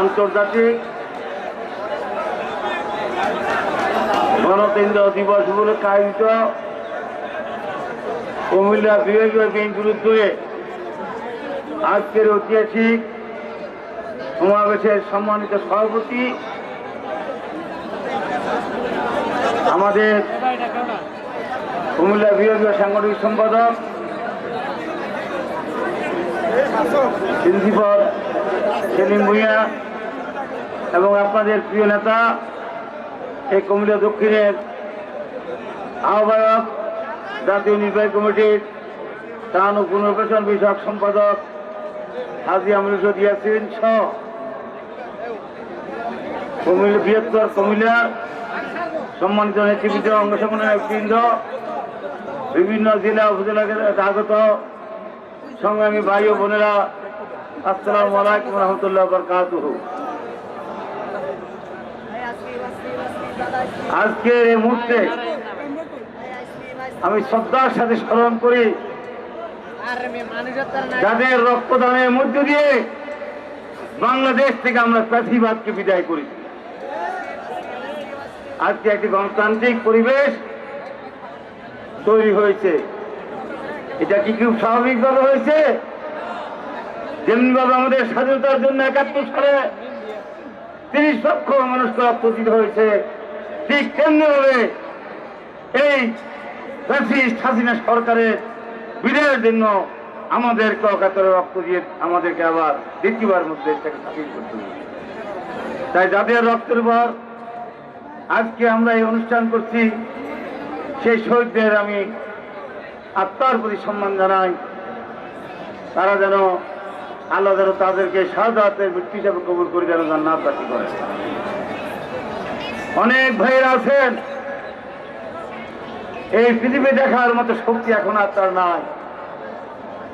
আন্তর্জাতিক গণতন্ত্র দিবস উপলক্ষে আয়োজিত কুমিল্লা বিভাগীয় বিএনপির উদ্যোগে আজকের ঐতিহাসিক সমাবেশের সম্মানিত সভাপতি আমাদের কুমিল্লা বিভাগীয় সাংগঠনিক সম্পাদক প্রিন্সিপাল সেলিম ভুঁইয়া এবং আপনাদের প্রিয় নেতা, এই কুমিল্লা দক্ষিণের আহ্বায়ক, জাতীয় নির্বাহী কমিটির ত্রাণ ও পুনর্বাসন বিষয়ক সম্পাদক হাজি আমরুল ইয়াসিন সহ বৃহত্তর কুমিল্লার সম্মানিত নেতৃবৃন্দ অঙ্গ সংগঠনের বৃন্দ বিভিন্ন জেলা উপজেলা আগত সংগ্রামী ভাই ও বোনেরা, আসসালামু আলাইকুম রহমতুল্লাহ বরকাত আজকের এই মুহূর্তে আমি শ্রদ্ধার সাথে স্মরণ করি, যাদের রক্তদানের মধ্য দিয়ে বাংলাদেশ থেকে আমরা প্রাথীবাদকে বিদায় করি। আজকে একটি গণতান্ত্রিক পরিবেশ তৈরি হয়েছে। এটা কি খুব স্বাভাবিকভাবে হয়েছে? যেমনিভাবে আমাদের স্বাধীনতার জন্য একাত্তর সালে তিরিশ লক্ষ মানুষকে রক্ত দিতে হয়েছে। ঠিক তেমনিভাবে এই ফ্যাসিস্ট হাসিনা সরকারের বিদায়ের জন্য আমাদেরকে অকাতরে রক্ত দিয়ে আমাদেরকে আবার দ্বিতীয়বার মধ্যে এটাকে স্বাধীন করতে হবে। তাই যাদের রক্তের পর আজকে আমরা এই অনুষ্ঠান করছি, সেই শহীদদের আমি আত্মার প্রতি সম্মান জানাই। তারা যেন আল্লাহ যেন তাদেরকে শাহাদাতের মৃত্যু হিসাবে কবুল করে যেন জান্নাত বাসী করে। অনেক ভাইয়েরা আছেন। এই পৃথিবী দেখার মতো শক্তি এখন আর তার নাই।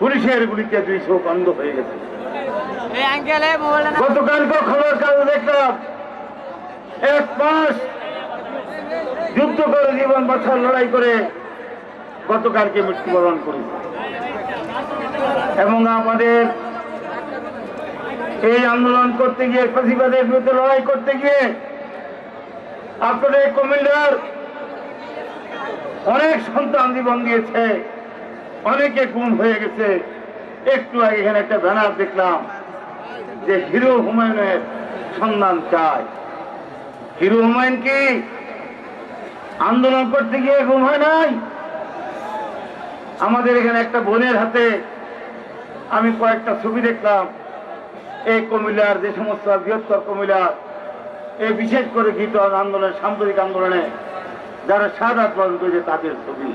পুলিশের গুলিতে দুই চোখ অন্ধ হয়ে গেছে। গতকালকে খবর কাগজ দেখলাম এক মাস যুদ্ধ করে জীবন বাঁচার লড়াই করে গতকালকে মৃত্যুবরণ করেছে। এবং আমাদের এই আন্দোলন করতে গিয়ে ফাঁসিবাদের বিরুদ্ধে লড়াই করতে গিয়ে আপনাদের কুমিল্লার অনেক সন্তান জীবন দিয়েছে, অনেকে গুম হয়ে গেছে। একটু আগে এখানে একটা ব্যানার দেখলাম যে হিরো হুমায়ুনের সন্ধান চায় হিরো হুমায়ুন কি আন্দোলন করতে গিয়ে গুম হয় নাই? আমাদের এখানে একটা বোনের হাতে আমি কয়েকটা ছবি দেখলাম। এই কুমিল্লার যে সমস্ত বৃহত্তর কুমিল্লার এই বিশেষ করে গীত আন্দোলন সাম্প্রতিক আন্দোলনে যারা সাদা পালন করেছে তাদের ছবি।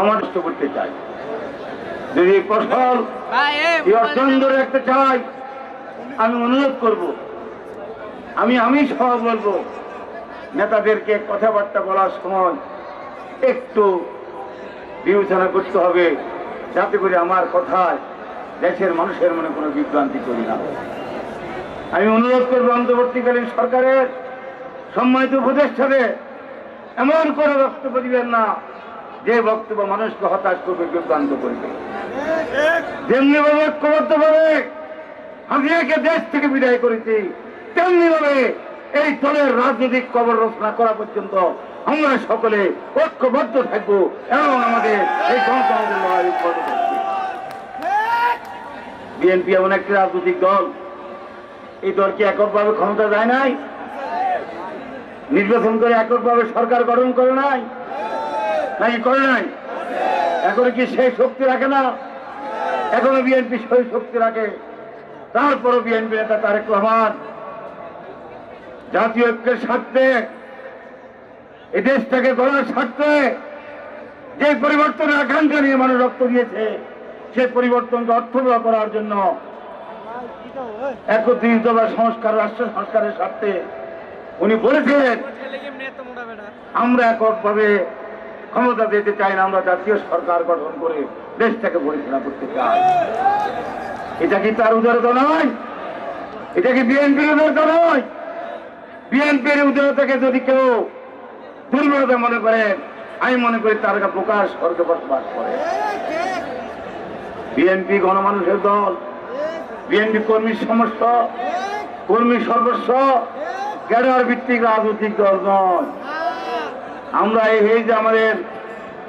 আমার করতে চাই। যদি অর্জন ধরে রাখতে চাই আমি অনুরোধ করব আমি আমি সহ বলব নেতাদেরকে কথাবার্তা বলার সময় একটু বিবেচনা করতে হবে যাতে করে আমার কথায় দেশের মানুষের মনে কোনো বিভ্রান্তি করি না আমি অনুরোধ করব অন্তর্বর্তীকালীন সরকারের সম্মানিত উপদেষ্টাদের এমন করে বক্তব্য দিবেন না, যে বক্তব্য মানুষকে হতাশ করবে, বিভ্রান্ত করবে। যেমনি ভাবে ঐক্যবদ্ধ ভাবে হাজিয়াকে দেশ থেকে বিদায় করেছি, তেমনি ভাবে এই দলের রাজনৈতিক কবর রচনা করা পর্যন্ত আমরা সকলে ঐক্যবদ্ধ থাকব এবং আমাদের এই গণতন্ত্রের লড়াই বিএনপি এমন একটি রাজনৈতিক দল এই দল কি এককভাবে ক্ষমতা যায় নাই? নির্বাচন করে এককভাবে সরকার গঠন করে নাই? নাকি করে নাই? এখন কি সেই শক্তি রাখে না? এখনও বিএনপি সেই শক্তি রাখে। তারপরও বিএনপি নেতা তারেক রহমান জাতীয় ঐক্যের স্বার্থে এই দেশটাকে গড়ার স্বার্থে যে পরিবর্তনের আকাঙ্ক্ষা নিয়ে মানুষ রক্ত দিয়েছে সেই পরিবর্তনকে অর্থবহ করার জন্য একত্রিত বা সংস্কার রাষ্ট্র সংস্কারের স্বার্থে উনি বলেছেন আমরা এককভাবে ক্ষমতা দিতে চাই না, আমরা জাতীয় সরকার গঠন করে দেশটাকে পরিচালনা করতে চাই। এটা কি তার উদারতা নয়? এটা কি বিএনপির উদারতা নয়? বিএনপির উদারতাকে যদি কেউ দুর্বলতা মনে করেন, আমি মনে করি তার প্রকাশ স্বর্গে বসবাস করে। বিএনপি গণমানুষের দল। বিএনপি কর্মীর সমস্ত, কর্মী সর্বস্ব ক্যাডার ভিত্তিক রাজনৈতিক দল নয়। আমরা এই যে আমাদের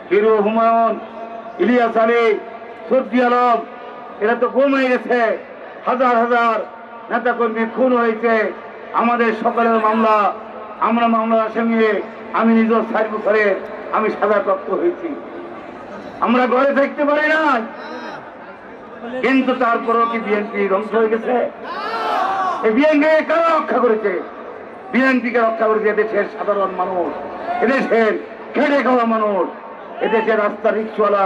হিরো হুমায়ুন, ইলিয়াস আলী সর্দি আলম, এরা তো কম হয়ে গেছে। হাজার হাজার নেতা কর্মী খুন হয়েছে। আমাদের সকলের মামলা, আমরা মামলার সঙ্গে আমি নিজ সাত বছরে আমি সাজাপ্রাপ্ত হয়েছি। আমরা ঘরে থাকতে পারি না কিন্তু তারপরও কি বিএনপি ধ্বংস হয়ে গেছে? বিএনপি কারা রক্ষা করেছে? বিএনপিকে রক্ষা করেছে এদেশের সাধারণ মানুষ। এদেশের খেটে খাওয়া মানুষ। এদেশের রাস্তা রিক্সওয়ালা,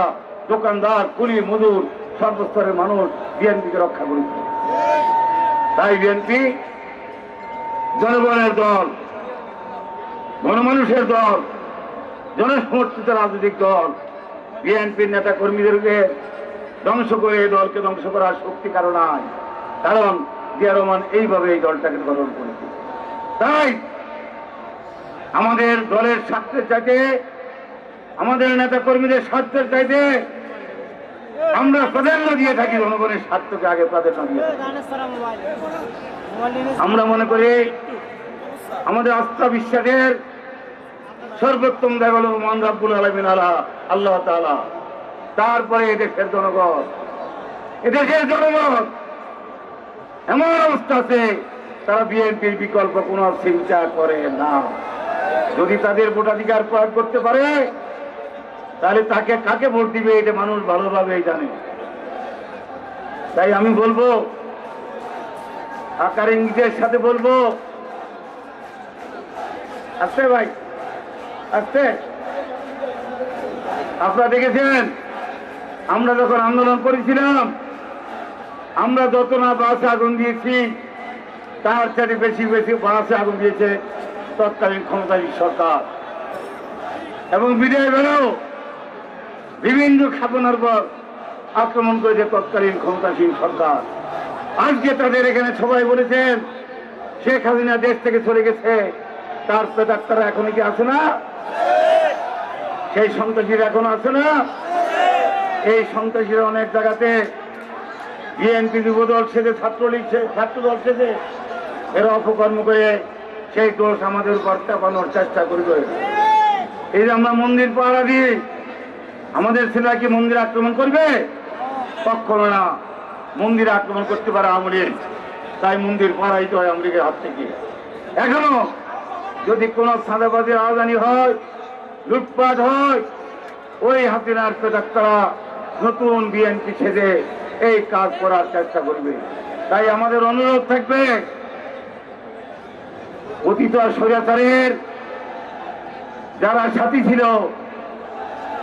দোকানদার, কুলি, মজুর, সর্বস্তরের মানুষ বিএনপিকে রক্ষা করেছে। তাই বিএনপি জনগণের দল, গণমানুষের দল, জনসমর্থিত রাজনৈতিক দল বিএনপির নেতা কর্মীদেরকে ধ্বংস করে এই দলকে ধ্বংস করার শক্তি কারও নাই। কারণ জিয়া রহমান এইভাবে এই দলটাকে গঠন করেছে। তাই আমাদের দলের স্বার্থের চাইতে, আমাদের নেতা কর্মীদের স্বার্থের চাইতে আমরা প্রাধান্য দিয়ে থাকি, জনগণের স্বার্থকে আগে প্রাধান্য দিয়ে আমরা মনে করি আমাদের আস্থা বিশ্বাসের সর্বোত্তম দেখা মান রাব্বুল আলমিন আলা আল্লাহ তাআলা। তারপরে এদেশের জনগণ এদেশের জনগণ, এমন অবস্থা আছে, তারা বিএনপির বিকল্প কোন চিন্তা করে না। যদি তাদের ভোটাধিকার প্রয়োগ করতে পারে, তাহলে তাকে কাকে ভোট দিবে, এটা মানুষ ভালোভাবেই জানে। তাই আমি বলব, আকার ইংরেজের সাথে বলব, আসতে ভাই, আসতে। আপনারা দেখেছেন? আমরা যখন আন্দোলন করেছিলাম, আমরা যত না বাসে আগুন দিয়েছি, তার চাইতে বেশি বেশি বাসে আগুন দিয়েছে তৎকালীন ক্ষমতাধীন সরকার। এবং বিজয় বেলাও বিভিন্ন খাপনার পর আক্রমণ করেছে তৎকালীন ক্ষমতাসীন সরকার। আজকে তাদের এখানে সবাই বলেছেন, শেখ হাসিনা দেশ থেকে চলে গেছে, তার পেতাক্তারা এখনও কি আছে না? সেই সন্ত্রাসীরা এখন আছে না? এই সন্ত্রাসীরা অনেক জায়গাতে বিএনপি যুবদল সেজে ছাত্রলীগ ছাত্রদল সেজে। এরা অপকর্ম করে সেই দোষ আমাদের উপর চাপানোর চেষ্টা করবে। এই যে আমরা মন্দির পাহারা দিই আমাদের ছেলেরা কি মন্দির আক্রমণ করবে? কখনো না। মন্দির আক্রমণ করতে পারে আমলিগ তাই মন্দির পাড়াইতে হয় আমলিগের হাত থেকে। এখনও যদি কোনো সাদাবাদী রাজধানী হয়, লুটপাট হয়, ওই হাসিনার পেটাক্তারা নতুন বিএনপি ছেড়ে এই কাজ করার চেষ্টা করবে। তাই আমাদের অনুরোধ থাকবে, অতীত স্বৈরাচারের যারা সাথী ছিল,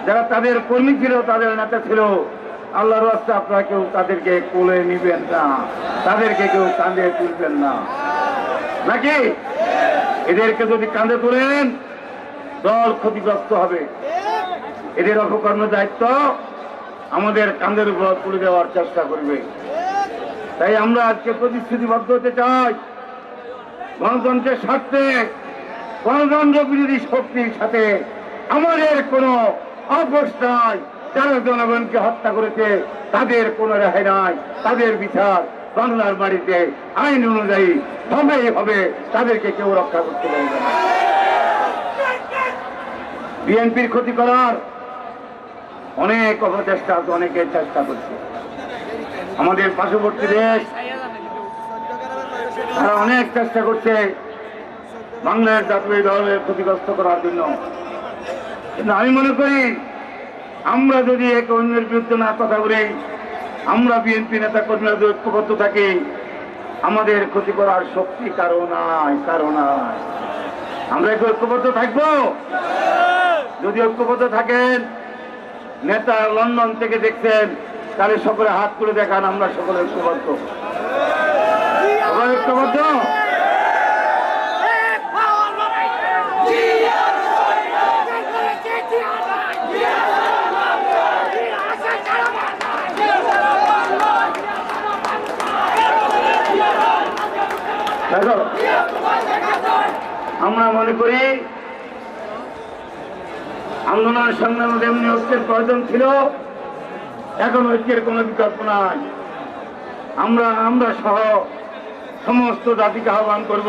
যারা তাদের কর্মী ছিল, তাদের নেতা ছিল, আল্লাহর রাস্তা আপনারা কেউ তাদেরকে কোলে নিবেন না, তাদেরকে কেউ কাঁধে তুলবেন না। নাকি? এদেরকে যদি কাঁধে তোলেন, দল ক্ষতিগ্রস্ত হবে। এদের অপকর্ম দায়িত্ব আমাদের কাঁধের উপর তুলে দেওয়ার চেষ্টা করবে। তাই আমরা আজকে প্রতিশ্রুতিবদ্ধ হতে চাই। গণতন্ত্রের স্বার্থে গণতন্ত্র বিরোধী শক্তির সাথে আমাদের কোনো নাই। যারা জনগণকে হত্যা করেছে, তাদের কোনো রেহাই নাই। তাদের বিচার বাংলার বাড়িতে আইন অনুযায়ী হবেই হবে। তাদেরকে কেউ রক্ষা করতে পারবে না। বিএনপির ক্ষতি করার অনেক অপচেষ্টা আছে, অনেকে চেষ্টা করছে। আমাদের পার্শ্ববর্তী দেশ তারা অনেক চেষ্টা করছে বাংলার জাতীয় দলের ক্ষতিগ্রস্ত করার জন্য। কিন্তু আমি মনে করি আমরা যদি এক অন্যের বিরুদ্ধে না কথা বলি আমরা বিএনপি নেতা কর্মীরা যদি ঐক্যবদ্ধ থাকি আমাদের ক্ষতি করার শক্তি কারও নাই কারও নাই। আমরা কি ঐক্যবদ্ধ থাকব? যদি ঐক্যবদ্ধ থাকেন নেতা লন্ডন থেকে দেখছেন তাহলে সকলে হাত তুলে দেখান, আমরা সকলে ঐক্যবদ্ধ। ঐক্যবদ্ধ? আমরা মনে করি আন্দোলন সংগ্রামে যেমনি ঐক্যের প্রয়োজন ছিল। এখন ঐক্যের কোনো বিকল্প নাই। আমরা আমরা সহ সমস্ত জাতিকে আহ্বান করব।